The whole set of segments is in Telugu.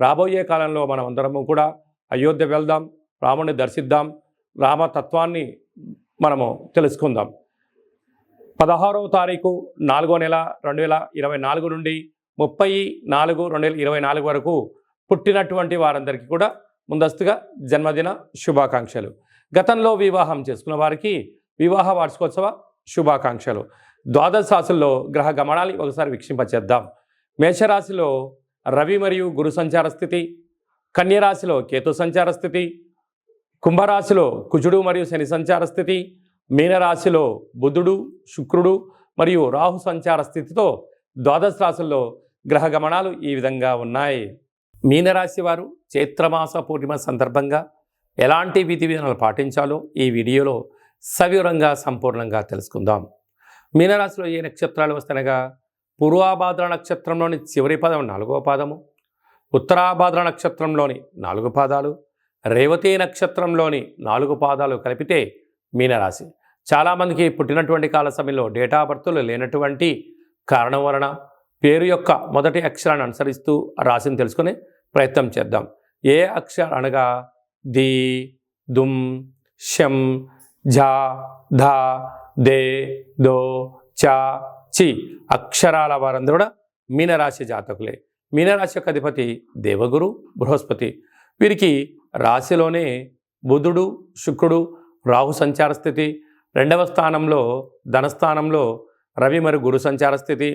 రాబోయే కాలంలో మనం అందరము కూడా అయోధ్య వెళ్దాం రాముని దర్శిద్దాం రామతత్వాన్ని మనము తెలుసుకుందాం. పదహారవ తారీఖు నాలుగో నెల రెండు వేల ఇరవై నాలుగు నుండి ముప్పై నాలుగు రెండు వేల ఇరవై నాలుగు వరకు పుట్టినటువంటి వారందరికీ కూడా ముందస్తుగా జన్మదిన శుభాకాంక్షలు. గతంలో వివాహం చేసుకున్న వారికి వివాహ వార్షికోత్సవ శుభాకాంక్షలు. ద్వాదశ రాశుల్లో గ్రహ గమనాన్ని ఒకసారి వీక్షింపచేద్దాం. మేషరాశిలో రవి మరియు గురు సంచార స్థితి కన్యరాశిలో కేతు సంచార స్థితి కుంభరాశిలో కుజుడు మరియు శని సంచార స్థితి మీనరాశిలో బుధుడు శుక్రుడు మరియు రాహు సంచార స్థితితో ద్వాదశ రాశుల్లో గ్రహ గమనాలు ఈ విధంగా ఉన్నాయి. మీనరాశి వారు చైత్రమాస పూర్ణిమ సందర్భంగా ఎలాంటి విధి విధానాలు పాటించాలో ఈ వీడియోలో సవివరంగా సంపూర్ణంగా తెలుసుకుందాం. మీనరాశిలో ఏ నక్షత్రాలు వస్తనగా పూర్వాభాద్ర నక్షత్రంలోని చివరి పదం నాలుగవ పాదము ఉత్తరాభాద్ర నక్షత్రంలోని నాలుగు పాదాలు రేవతి నక్షత్రంలోని నాలుగు పాదాలు కలిపితే మీనరాశి. చాలామందికి పుట్టినటువంటి కాల సమయంలో డేటా బర్త్లు లేనటువంటి కారణం వలన పేరు యొక్క మొదటి అక్షరాన్ని అనుసరిస్తూ రాశిని తెలుసుకునే ప్రయత్నం చేద్దాం. ఏ అక్షర అనగా ది దుమ్ షం ఝా ధా దే దో చా చి అక్షరాల వారందరూ కూడా మీనరాశి జాతకులే. మీనరాశి యొక్క అధిపతి దేవగురు బృహస్పతి. వీరికి రాశిలోనే బుధుడు శుక్రుడు రాహు సంచార స్థితి. రెండవ స్థానంలో ధనస్థానంలో రవి మరియు గురు సంచార స్థితి.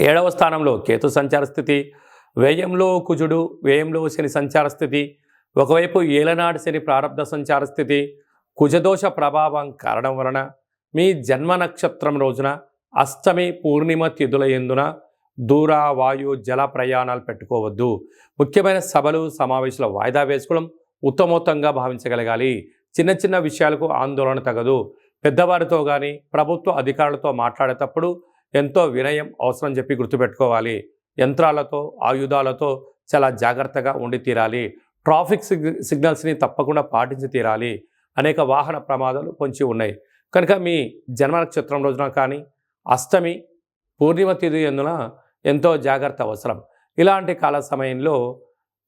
ఏడవ స్థానంలో కేతు సంచార స్థితి. వ్యయంలో కుజుడు వ్యయంలో శని సంచార స్థితి. ఒకవైపు ఏలనాడు శని ప్రారంభ సంచార స్థితి. కుజదోష ప్రభావం కారణం వలన మీ జన్మ నక్షత్రం రోజున అష్టమి పూర్ణిమ తిథుల ఎందున దూర వాయు జల ప్రయాణాలు పెట్టుకోవద్దు. ముఖ్యమైన సభలు సమావేశాలు వాయిదా వేసుకోవడం ఉత్తమోత్తంగా భావించగలగాలి. చిన్న చిన్న విషయాలకు ఆందోళన తగదు. పెద్దవారితో కానీ ప్రభుత్వ అధికారులతో మాట్లాడేటప్పుడు ఎంతో వినయం అవసరం చెప్పి గుర్తుపెట్టుకోవాలి. యంత్రాలతో ఆయుధాలతో చాలా జాగ్రత్తగా ఉండి తీరాలి. ట్రాఫిక్ సిగ్ సిగ్నల్స్ని తప్పకుండా పాటించి తీరాలి. అనేక వాహన ప్రమాదాలు పొంచి ఉన్నాయి. కనుక మీ జన్మ నక్షత్రం రోజున కానీ అష్టమి పూర్ణిమ తిథి ఎందున ఎంతో జాగ్రత్త అవసరం. ఇలాంటి కాల సమయంలో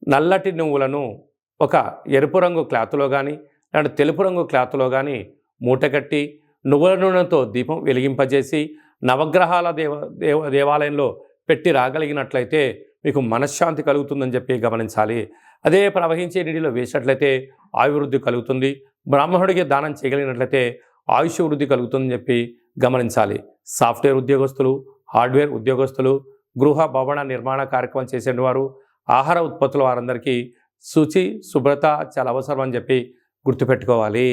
నల్లటి నువ్వులను ఒక ఎరుపు రంగు క్లాత్లో కానీ లేదా తెలుపు రంగు క్లాత్లో కానీ మూటగట్టి నువ్వుల నూనెతో దీపం వెలిగింపజేసి నవగ్రహాల దేవ దేవ దేవాలయంలో పెట్టి రాగలిగినట్లయితే మీకు మనశ్శాంతి కలుగుతుందని చెప్పి గమనించాలి. అదే ప్రవహించే నీటిలో వేసినట్లయితే ఆయువృద్ధి కలుగుతుంది. బ్రాహ్మణుడికి దానం చేయగలిగినట్లయితే ఆయుష్ వృద్ధి కలుగుతుందని చెప్పి గమనించాలి. సాఫ్ట్వేర్ ఉద్యోగస్తులు హార్డ్వేర్ ఉద్యోగస్తులు గృహ భవన నిర్మాణ కార్యక్రమం చేసేవారు ఆహార ఉత్పత్తుల వారందరికీ శుచి శుభ్రత చాలా అవసరం అని చెప్పి గుర్తుపెట్టుకోవాలి.